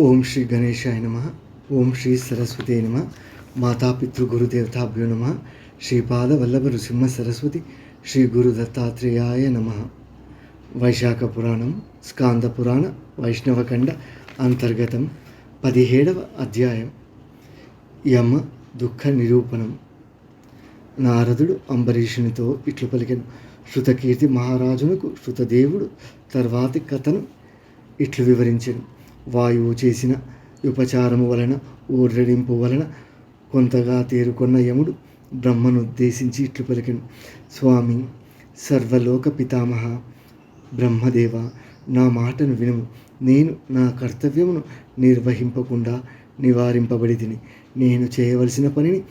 ఓం శ్రీ గణేశాయ నమ ఓం శ్రీ సరస్వతి నమ మాతాపితృ గురుదేవతాభ్యో నమ శ్రీపాద వల్లభ నృసింహ సరస్వతి శ్రీ గురు దత్తాత్రేయాయ నమ. వైశాఖ పురాణం స్కాంద పురాణ వైష్ణవఖండ అంతర్గతం పదిహేడవ అధ్యాయం. యమ దుఃఖ నిరూపణం. నారదుడు అంబరీషునితో ఇట్లు పలికెను శృతకీర్తి మహారాజునకు శృతదేవుడు తర్వాతి కథను ఇట్లు వివరించెను. వాయువు చేసిన ఉపచారము వలన ఊర్రెడింపు వలన కొంతగా తేరుకొన్న యముడు బ్రహ్మను ఉద్దేశించి ఇట్లు పలికెను. స్వామి సర్వలోక పితామహ బ్రహ్మదేవ నా మాటను వినుము. నేను నా కర్తవ్యమును నిర్వహింపకుండా నివారింపబడి తిని నేను చేయవలసిన పనిని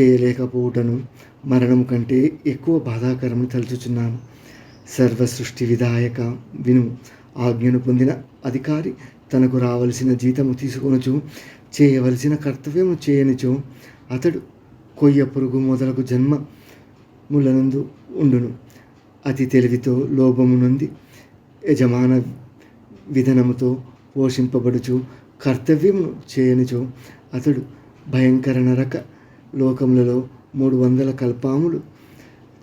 చేయలేకపోవటను మరణం కంటే ఎక్కువ బాధాకరమని తలుచుచున్నాను. సర్వ సృష్టి విధాయక విను ఆజ్ఞను పొందిన అధికారి తనకు రావలసిన జీతము తీసుకొనచు చేయవలసిన కర్తవ్యము చేయనిచో అతడు కొయ్య పురుగు మొదలగు జన్మ ములనందు ఉండును. అతి తెలివితో లోభము నుండి యజమాన విధనముతో పోషింపబడుచు కర్తవ్యమును చేయనిచో అతడు భయంకర నరక లోకములలో మూడు వందల కల్పాములు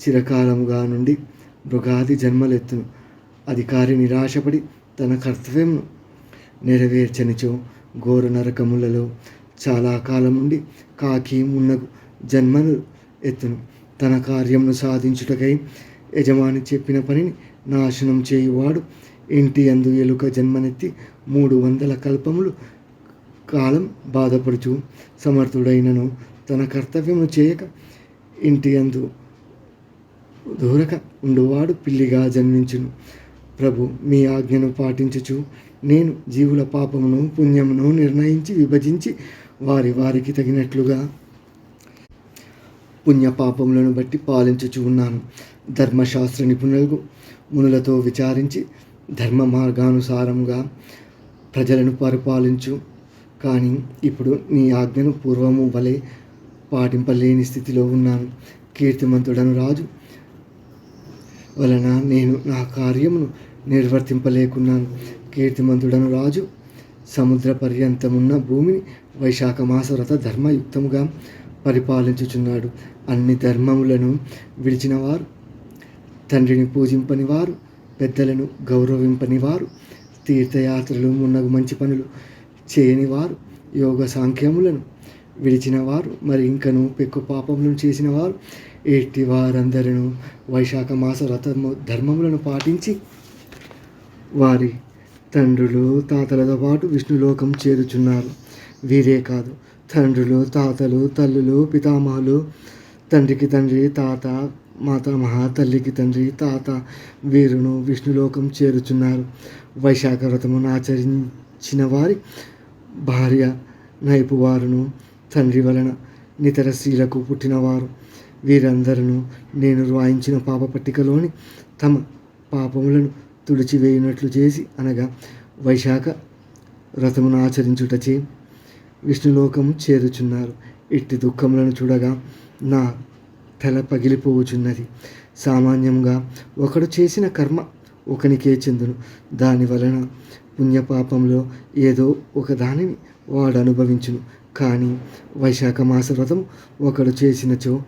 చిరకాలముగా నుండి మృగాది జన్మలెత్తును. అధికారి నిరాశపడి తన కర్తవ్యమును నెరవేర్చనిచో ఘోర నరకములలో చాలా కాలం నుండి కాకి మున్నగు జన్మను ఎత్తును. తన కార్యమును సాధించుటకై యజమాని చెప్పిన పనిని నాశనం చేయువాడు ఇంటి అందు ఎలుక జన్మనెత్తి మూడు వందల కల్పములు కాలం బాధపడుచు సమర్థుడైనను. తన కర్తవ్యము చేయక ఇంటి అందు దూరక ఉండువాడు పిల్లిగా జన్మించును. ప్రభు మీ ఆజ్ఞను పాటించుచు నేను జీవుల పాపమును పుణ్యమును నిర్ణయించి విభజించి వారి వారికి తగినట్లుగా పుణ్యపాపములను బట్టి పాలించుచు ఉన్నాను. ధర్మశాస్త్ర నిపుణులకు మునులతో విచారించి ధర్మ మార్గానుసారంగా ప్రజలను పరిపాలించు. కానీ ఇప్పుడు నీ ఆజ్ఞను పూర్వము వలె పాటింపలేని స్థితిలో ఉన్నాను. కీర్తిమంతుడను రాజు వలన నేను నా కార్యమును నిర్వర్తింపలేకున్నాను. కీర్తిమంతుడను రాజు. సముద్ర పర్యంతమున్న భూమిని వైశాఖ మాస వ్రత ధర్మయుక్తముగా పరిపాలించుచున్నాడు. అన్ని ధర్మములను విడిచినవారు తండ్రిని పూజింపని వారు పెద్దలను గౌరవింపని వారు తీర్థయాత్రలు మున్నగు మంచి పనులు చేయని వారు యోగ సాంఖ్యములను విడిచిన వారు మరి ఇంకను పెక్కు పాపములను చేసిన వారు ఎట్టి వారందరూ వైశాఖ మాస వ్రత ధర్మములను పాటించి వారి తండ్రులు తాతలతో పాటు విష్ణులోకం చేరుచున్నారు. వీరే కాదు తండ్రులు తాతలు తల్లులు పితామహులు తండ్రికి తండ్రి తాత మాతామహ తల్లికి తండ్రి తాత వీరును విష్ణులోకం చేరుచున్నారు. వైశాఖ వ్రతమును ఆచరించిన వారి భార్య నైపు వారును తండ్రి వలన నితర స్త్రీలకు పుట్టినవారు. వీరందరూ నేను రాయించిన పాప పట్టికలోని తమ పాపములను తుడిచివేయునట్లు చేసి అనగా వైశాఖ వ్రతమును ఆచరించుటచే విష్ణులోకము చేరుచున్నారు. ఇట్టి దుఃఖములను చూడగా నా తల పగిలిపోవుచున్నది సామాన్యంగా ఒకడు చేసిన కర్మ ఒకనికే చెందును. దాని వలన పుణ్యపాపంలో ఏదో ఒక దానిని వాడు అనుభవించును. కానీ వైశాఖ మాస వ్రతం ఒకడు చేసినచో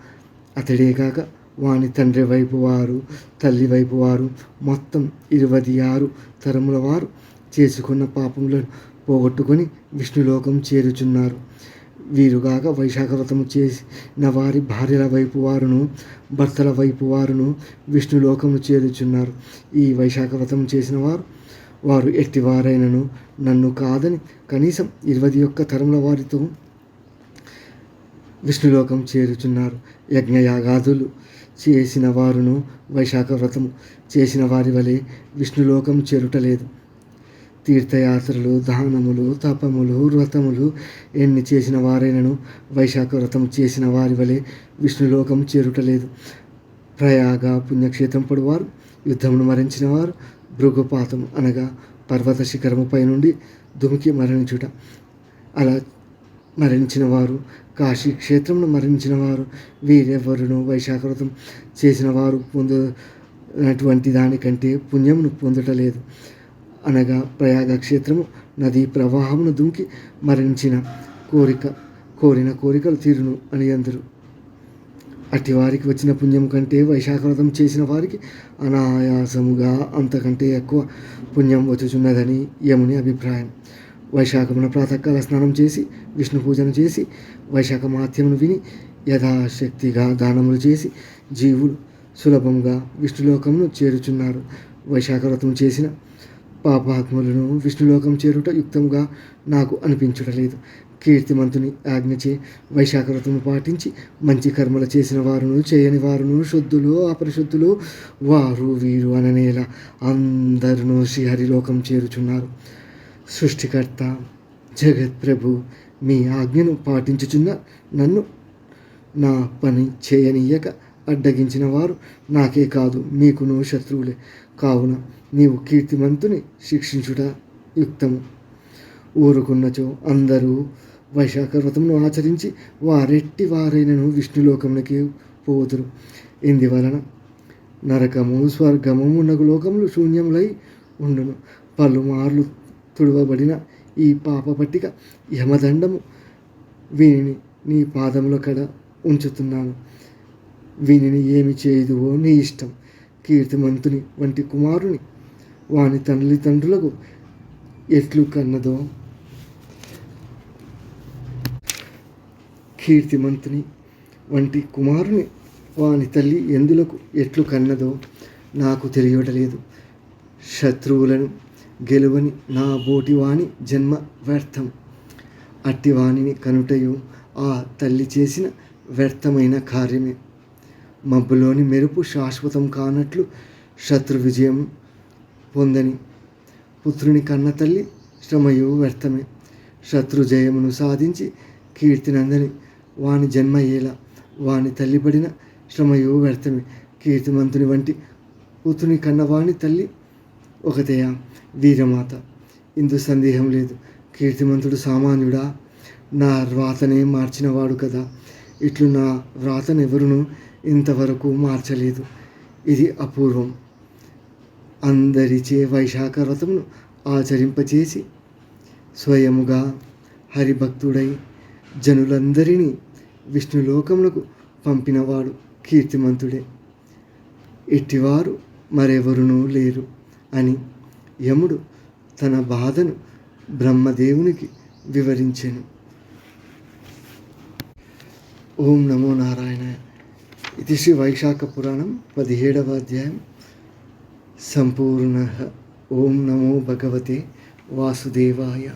అతడే కాక వాని తండ్రి వైపు వారు తల్లి వైపు వారు మొత్తం ఇరవై ఆరు తరముల వారు చేసుకున్న పాపములను పోగొట్టుకొని విష్ణులోకం చేరుచున్నారు. వీరుగాక వైశాఖ వ్రతము చేసిన వారి భార్యల వైపు వారును భర్తల వైపు వారును విష్ణులోకము చేరుచున్నారు. ఈ వైశాఖవ్రతం చేసిన వారు వారు ఎట్టివారైనను నన్ను కాదని కనీసం ఇరవై ఒక్క తరముల వారితో విష్ణులోకం చేరుచున్నారు. యజ్ఞయాగాదులు చేసిన వారును వైశాఖ వ్రతము చేసిన వారి వలె విష్ణులోకం చేరుటలేదు. తీర్థయాత్రలు దానములు తపములు వ్రతములు ఎన్ని చేసిన వారైనను వైశాఖ వ్రతం చేసిన వారి వలె విష్ణులోకం చేరుటలేదు. ప్రయాగ పుణ్యక్షేత్రం పొడివారు యుద్ధమును మరించిన వారు భృగుపాతం అనగా పర్వత శిఖరముపై నుండి దుమికి మరణించుట. అలా మరణించిన వారు కాశీ క్షేత్రంలో మరణించిన వారు వీరెవరును వైశాఖ వ్రతం చేసిన వారు పొందినటువంటి దానికంటే పుణ్యమును పొందటలేదు. అనగా ప్రయాగ క్షేత్రము నదీ ప్రవాహమును దుంకి మరణించిన కోరిక కోరిన కోరికలు తీరును అని అందరు. అట్టి వారికి వచ్చిన పుణ్యం కంటే వైశాఖ వ్రతం చేసిన వారికి అనాయాసముగా అంతకంటే ఎక్కువ పుణ్యం వచ్చుచున్నదని యముని అభిప్రాయం. వైశాఖమున ప్రాతకాల స్నానం చేసి విష్ణు పూజను చేసి వైశాఖ మాత్యమును విని యథాశక్తిగా దానములు చేసి జీవులు సులభంగా విష్ణులోకమును చేరుచున్నారు. వైశాఖ వ్రతం చేసిన పాపాత్ములను విష్ణులోకం చేరుట యుక్తంగా నాకు అనిపించడలేదు కీర్తిమంతుని ఆజ్ఞచే వైశాఖ వ్రతము పాటించి మంచి కర్మలు చేసిన వారును చేయని వారును శుద్ధులు అపరిశుద్ధులు వారు వీరు అననేలా అందరూ శ్రీహరిలోకం చేరుచున్నారు. సృష్టికర్త జగత్ప్రభు మీ ఆజ్ఞను పాటించుచున్న నన్ను నా పని చేయనీయక అడ్డగించిన వారు నాకే కాదు మీకును శత్రువులే. కావున నీవు కీర్తిమంతుని శిక్షించుట యుక్తము. ఊరుకున్నచో అందరూ వైశాఖ వ్రతమును ఆచరించి వారెట్టి వారైనను విష్ణులోకమునికి పోదురు. ఇందువలన నరకము స్వర్గము మున్నగు లోకములు శూన్యములై ఉండును. పలుమార్లు తుడవబడిన ఈ పాప పట్టిక యమదండము. వీనిని నీ పాదముల కడ ఉంచుతున్నాను. వీనిని ఏమి చేయదువో నీ ఇష్టం. కీర్తిమంతుని వంటి కుమారుని వాని తల్లిదండ్రులకు ఎట్లు కన్నదో. కీర్తిమంతుని వంటి కుమారుని వాని తల్లి ఎందులకు ఎట్లు కన్నదో నాకు తెలియటలేదు. శత్రువులను గెలువని నా బోటివాణి జన్మ వ్యర్థం. అట్టివాణిని కనుటయు ఆ తల్లి చేసిన వ్యర్థమైన కార్యమే. మబ్బులోని మెరుపు శాశ్వతం కానట్లు శత్రు విజయం పొందని పుత్రుని కన్న తల్లి శ్రమయు వ్యర్థమే. శత్రు జయమును సాధించి కీర్తినందని వాని జన్మ ఏల. వాని తల్లి పడిన శ్రమయు వ్యర్థమే. కీర్తిమంతుని వంటి పుత్రుని కన్నవాని తల్లి ఒకతేయా? వీరమాత ఇందు సందేహం లేదు. కీర్తిమంతుడు సామాన్యుడా? నా వ్రాతనే మార్చినవాడు కదా. ఇట్లు నా వ్రాతనెవరును ఇంతవరకు మార్చలేదు. ఇది అపూర్వం. అందరిచే వైశాఖ వ్రతమును ఆచరింపచేసి స్వయముగా హరిభక్తుడై జనులందరినీ విష్ణులోకములకు పంపినవాడు కీర్తిమంతుడే. ఇట్టివారు మరెవరునూ లేరు అని యముడు తన బాధను బ్రహ్మదేవునికి వివరించెను. ఓం నమో నారాయణ. ఇది శ్రీ వైశాఖ పురాణం పదిహేడవ అధ్యాయం. సంపూర్ణ. ఓం నమో భగవతే వాసుదేవాయ.